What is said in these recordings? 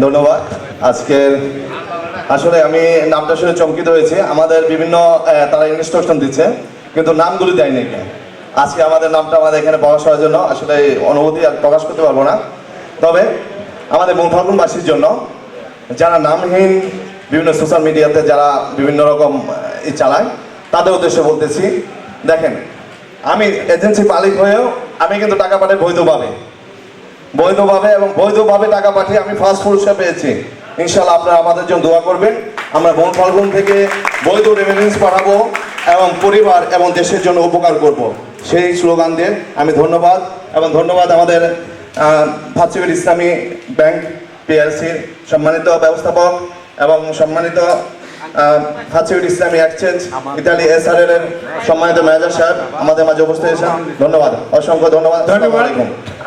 ধন্যবাদ। আজকের আসলে আমি নামটা শুনে চমকিত হয়েছি। আমাদের বিভিন্ন তারা ইনস্ট্রাকশন দিচ্ছে, কিন্তু নামগুলি দেয়নি আজকে আমাদের নামটা আমাদের এখানে প্রকাশ হওয়ার জন্য আসলে অনুভূতি আর প্রকাশ করতে পারব না। তবে আমাদের মৌফাগুনবাসীর জন্য যারা নামহীন বিভিন্ন সোশ্যাল মিডিয়াতে যারা বিভিন্ন রকম চালায়, তাদের উদ্দেশ্যে বলতেছি, দেখেন, আমি এজেন্সি মালিক হয়েও আমি কিন্তু টাকা পাঠাই বৈধভাবে। বৈধভাবে এবং বৈধভাবে টাকা পাঠিয়ে আমি ফার্স্ট পুরস্কার পেয়েছি। ইনশাল্লাহ আপনারা আমাদের জন্য দোয়া করবেন। আমরা বন ফাল্গুন থেকে বৈধ রেভিনিউস পাঠাবো এবং পরিবার এবং দেশের জন্য উপকার করব। সেই স্লোগান দিয়ে আমি ধন্যবাদ এবং ধন্যবাদ আমাদের ফার্সিবিল ইসলামী ব্যাংক পিএলসির সম্মানিত ব্যবস্থাপক এবং সম্মানিত ফার্সিবিল ইসলামী এক্সচেঞ্জ ইতালি এসআরএল এর সম্মানিত ম্যানেজার সাহেব আমাদের মাঝে উপস্থিত হয়েছেন। ধন্যবাদ। অসংখ্য ধন্যবাদ।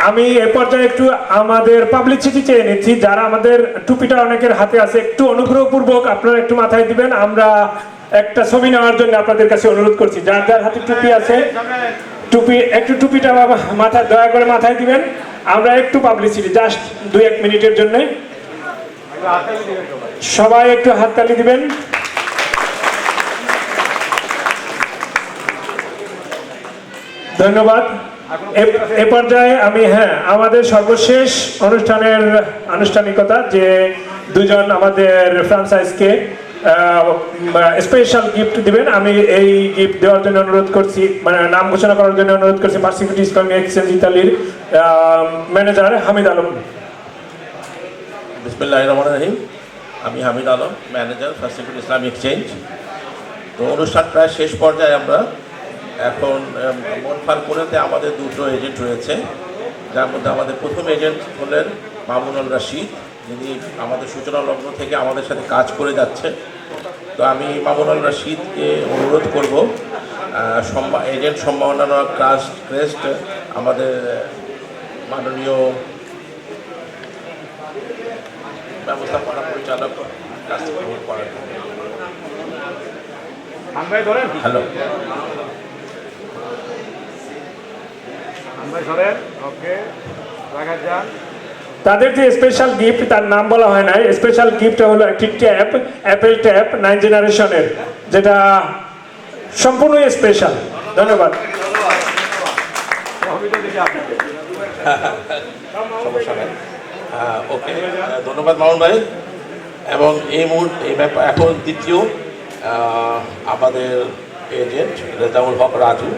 আমি এ পর্যায়ে একটু আমাদের পাবলিসিটি চেয়ে নিচ্ছি, যারা আমাদের টুপিটা অনেকের হাতে আছে, একটু অনুগ্রহপূর্বক আপনারা একটু মাথায় দিবেন। আমরা একটা ছবি নেওয়ার জন্য আপনাদের কাছে অনুরোধ করছি। যার যার হাতে টুপি আছে, টুপি, একটু টুপিটা মাথায় দয়া করে মাথায় দিবেন। আমরা একটু পাবলিসিটি জাস্ট দুই এক মিনিটের জন্য। সবাই একটু হাততালি দিবেন। ধন্যবাদ। এ- পর্যায়ে আমি হ্যাঁ আমাদের সর্বশেষ অনুষ্ঠানের আনুষ্ঠানিকতা যে দুজন আমাদের ফ্রান্সাইজকে স্পেশাল গিফট দিবেন আমি এই গিফট দেওয়ার জন্য অনুরোধ করছি মানে নাম ঘোষণা করার জন্য অনুরোধ করছি পার্সিকিউটি ইসলামী এক্সচেঞ্জ ইতালির ম্যানেজার হামিদ আলম। বিসমিল্লাহ রহমান রহিম। আমি Hamid Alam manager security Islam exchange তো অনুষ্ঠান প্রায় শেষ পর্যায়ে আমরা এখন মনফার কোনেতে আমাদের দুটো এজেন্ট রয়েছে। যার মধ্যে আমাদের প্রথম এজেন্ট হলেন মামুনুল রশিদ যিনি আমাদের সূচনা লগ্ন থেকে আমাদের সাথে কাজ করে যাচ্ছে। তো আমি মামুনুল রশিদকে অনুরোধ করব এজেন্ট সম্মাননা ক্রাস্ট ক্রেস্ট আমাদের মাননীয় ব্যবস্থাপনা পরিচালক গ্রহণ করার। হ্যালো আমরাই ধরেন ওকে রাখা যান তাদের যে স্পেশাল গিফট তার নাম বলা হয় না স্পেশাল গিফট হলো একটি ট্যাপ অ্যাপেল ট্যাপ নাইন জেনারেশনের যেটা সম্পূর্ণই স্পেশাল ধন্যবাদ। সমস্যা নেই। হ্যাঁ, ওকে ধন্যবাদ মামুন ভাই। এবং এই মুহূর্তে এই ব্যাপার এখন দ্বিতীয় আমাদের এজেন্ট রেজাউল হক রাজু।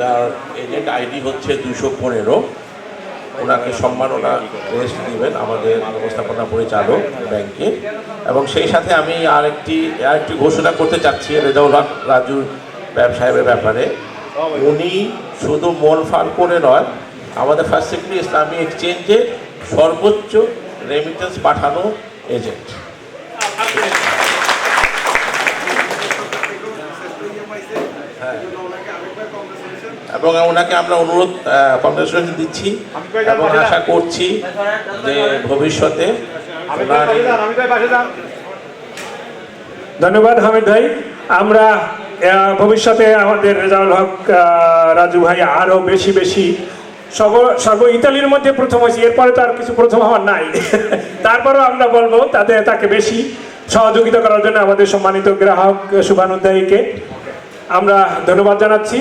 যার এজেন্ট আইডি হচ্ছে দুশো পনেরো, ওনাকে সম্মাননা রেস্ট দেবেন আমাদের ব্যবস্থাপনা পরিচালক ব্যাংকে। এবং সেই সাথে আমি আরেকটি আরেকটি ঘোষণা করতে চাচ্ছি, রেজাউল হক রাজুর ব্যবসায়ের ব্যাপারে। উনি শুধু মন ফাল করে নয়, আমাদের ফার্স্ট সেক্রেটারি ইসলামী এক্সচেঞ্জে সর্বোচ্চ রেমিটেন্স পাঠানো এজেন্ট এবং ওনাকে আমরা অনুরোধ কংগ্রেচুলেশন দিচ্ছি এবং আশা করছি যে ভবিষ্যতে ধন্যবাদ হামিদ ভাই। আমরা ভবিষ্যতে আমাদের রেজাউল হক আহ, রাজু ভাই আরও বেশি বেশি সর্ব সর্ব ইতালির মধ্যে প্রথম হয়েছি। এরপরে তো আর কিছু প্রথম হওয়ার নাই। তারপরেও আমরা বলব তাতে তাকে বেশি সহযোগিতা করার জন্য আমাদের সম্মানিত গ্রাহক শুভানুদ্দায়ীকে আমরা ধন্যবাদ জানাচ্ছি।